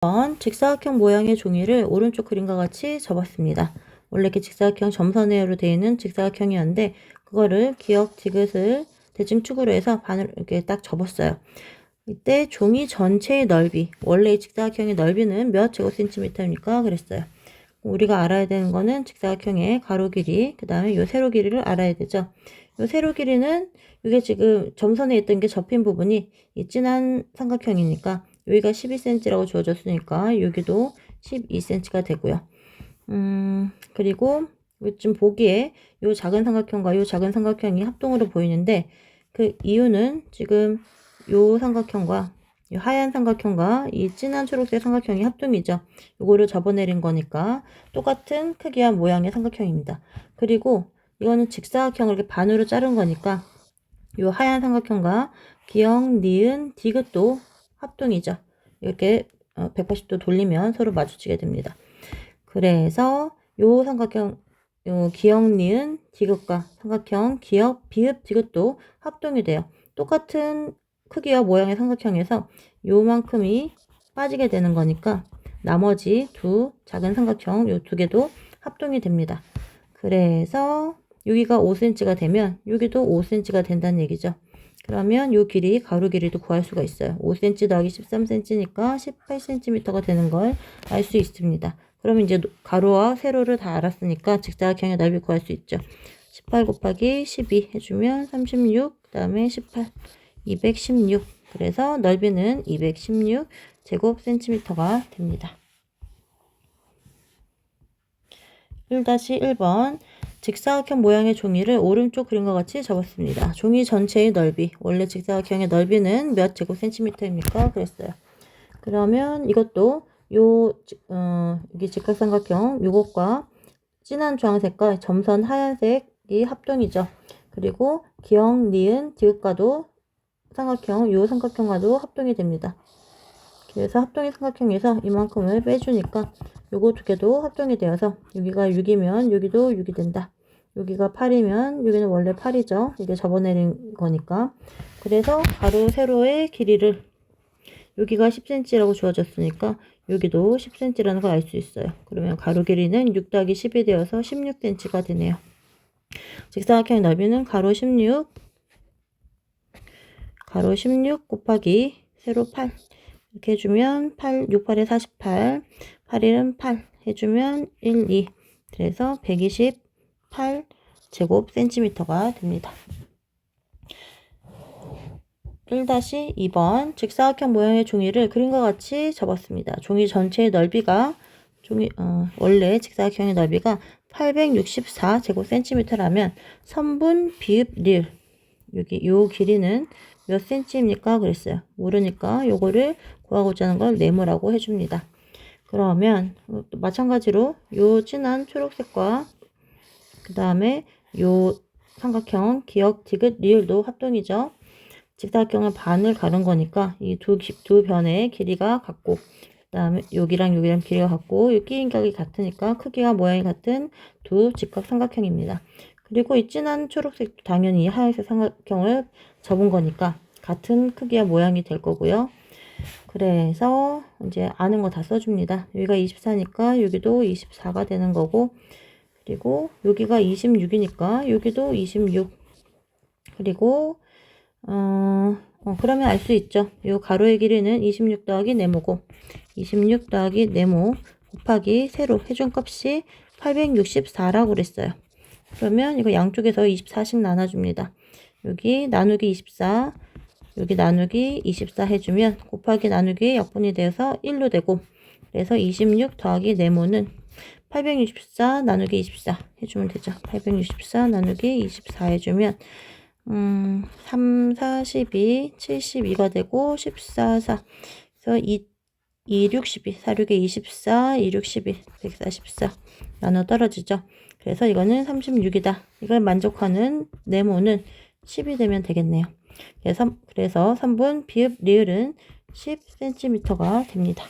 번 직사각형 모양의 종이를 오른쪽 그림과 같이 접었습니다. 원래 이렇게 직사각형 점선회로 되어 있는 직사각형이었는데 그거를 기역 디귿을 대칭축으로 해서 반을 이렇게 딱 접었어요. 이때 종이 전체의 넓이, 원래 이 직사각형의 넓이는 몇 제곱센티미터입니까? 그랬어요. 우리가 알아야 되는 거는 직사각형의 가로 길이, 그 다음에 요 세로 길이를 알아야 되죠. 요 세로 길이는 이게 지금 점선에 있던 게 접힌 부분이 이 진한 삼각형이니까 여기가 12cm라고 주어졌으니까 여기도 12cm가 되고요. 음, 그리고 지금 보기에 요 작은 삼각형과 요 작은 삼각형이 합동으로 보이는데 그 이유는 지금 요 삼각형과 이 하얀 삼각형과 이 진한 초록색 삼각형이 합동이죠. 요거를 접어내린 거니까 똑같은 크기와 모양의 삼각형입니다. 그리고 이거는 직사각형을 이렇게 반으로 자른 거니까 요 하얀 삼각형과 기역, 니은, 디귿도 합동이죠. 이렇게 180도 어, 돌리면 서로 마주치게 됩니다. 그래서 요 삼각형 요 기역, 니은, 디귿과 삼각형, 기역, 비읍, 디귿도 합동이 돼요. 똑같은 크기와 모양의 삼각형에서 요만큼이 빠지게 되는 거니까 나머지 두 작은 삼각형 요 두 개도 합동이 됩니다. 그래서 여기가 5cm가 되면 여기도 5cm가 된다는 얘기죠. 그러면 요 길이 가로 길이도 구할 수가 있어요. 5cm 더하기 13cm니까 18cm가 되는 걸 알 수 있습니다. 그러면 이제 가로와 세로를 다 알았으니까 직사각형의 넓이 구할 수 있죠. 18 곱하기 12 해주면 36, 그 다음에 18, 216. 그래서 넓이는 216 제곱 센티미터가 됩니다. 1-1번 직사각형 모양의 종이를 오른쪽 그림과 같이 접었습니다. 종이 전체의 넓이, 원래 직사각형의 넓이는 몇 제곱센티미터입니까? 그랬어요. 그러면 이것도 요, 어, 여기 직각삼각형 요것과 진한 주황색과 점선 하얀색이 합동이죠. 그리고 기역, 니은, 디귿과도 삼각형, 요 삼각형과도 합동이 됩니다. 그래서 합동의 삼각형에서 이만큼을 빼주니까 요거 두 개도 합동이 되어서 여기가 6이면 여기도 6이 된다. 여기가 8이면 여기는 원래 8이죠. 이게 접어내린 거니까. 그래서 가로 세로의 길이를 여기가 10cm라고 주어졌으니까 여기도 10cm라는 걸 알 수 있어요. 그러면 가로 길이는 6 더하기 10이 되어서 16cm가 되네요. 직사각형의 넓이는 가로 16, 가로 16 곱하기 세로 8 이렇게 해주면 8, 6, 8에 48, 8일은 8 해주면 1, 2 그래서 128 제곱 센티미터가 됩니다. 1-2번 직사각형 모양의 종이를 그림과 같이 접었습니다. 종이 전체의 넓이가 종이 어, 원래 직사각형의 넓이가 864 제곱 센티미터라면 선분 비읍 릴 여기 요 길이는 몇 센치입니까? 그랬어요. 모르니까 요거를 구하고자 하는 걸 네모라고 해줍니다. 그러면 마찬가지로 요 진한 초록색과 그 다음에 요 삼각형 기역 디귿 리을도 합동이죠. 직사각형은 반을 가른 거니까 이두 두 변의 길이가 같고 그 다음에 여기랑 여기랑 길이가 같고 이 끼인각이 같으니까 크기와 모양이 같은 두 직각 삼각형입니다. 그리고 이 진한 초록색 당연히 하얀색 삼각형을 접은 거니까 같은 크기와 모양이 될 거고요. 그래서 이제 아는 거 다 써줍니다. 여기가 24니까 여기도 24가 되는 거고 그리고 여기가 26이니까 여기도 26 그리고 어, 어 그러면 알 수 있죠. 이 가로의 길이는 26 더하기 네모고 26 더하기 네모 곱하기 세로 해준 값이 864라고 그랬어요. 그러면 이거 양쪽에서 24씩 나눠줍니다. 여기 나누기 24, 여기 나누기 24 해주면 곱하기 나누기 역분이 되어서 1로 되고 그래서 26 더하기 네모는 864 나누기 24 해주면 되죠. 864 나누기 24 해주면 음, 3, 4, 12, 72가 되고 14, 4 그래서 2, 2, 6, 12, 4, 6에 24, 2, 6, 12, 144 나눠 떨어지죠. 그래서 이거는 36이다. 이걸 만족하는 네모는 10이 되면 되겠네요. 그래서, 그래서 3분 비읍 리을은 10cm가 됩니다.